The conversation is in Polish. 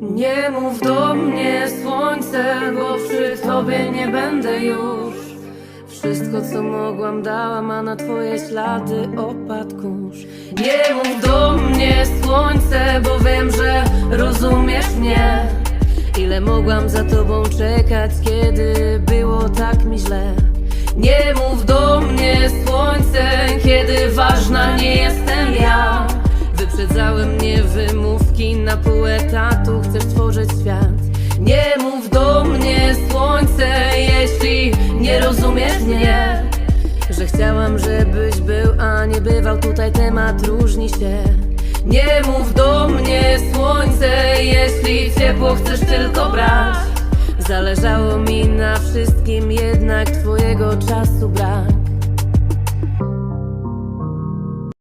Nie mów do mnie słońce, bo przy tobie nie będę już. Wszystko co mogłam dałam, a na twoje ślady opadł kurz. Nie mów do mnie słońce, bo wiem, że rozumiesz mnie. Ile mogłam za tobą czekać, kiedy było tak mi źle? Nie mów do mnie słońce, kiedy ważna nie jestem ja. Wyprzedzały mnie wymówki na pół etatu Chcesz tworzyć świat. Nie mów do mnie słońce Jeśli nie rozumiesz mnie. Że chciałam, żebyś był, a nie bywał Tutaj temat różni się. Nie mów do mnie słońce Jeśli ciepło chcesz tylko brać. Zależało mi na wszystkim, jednak twojego czasu brak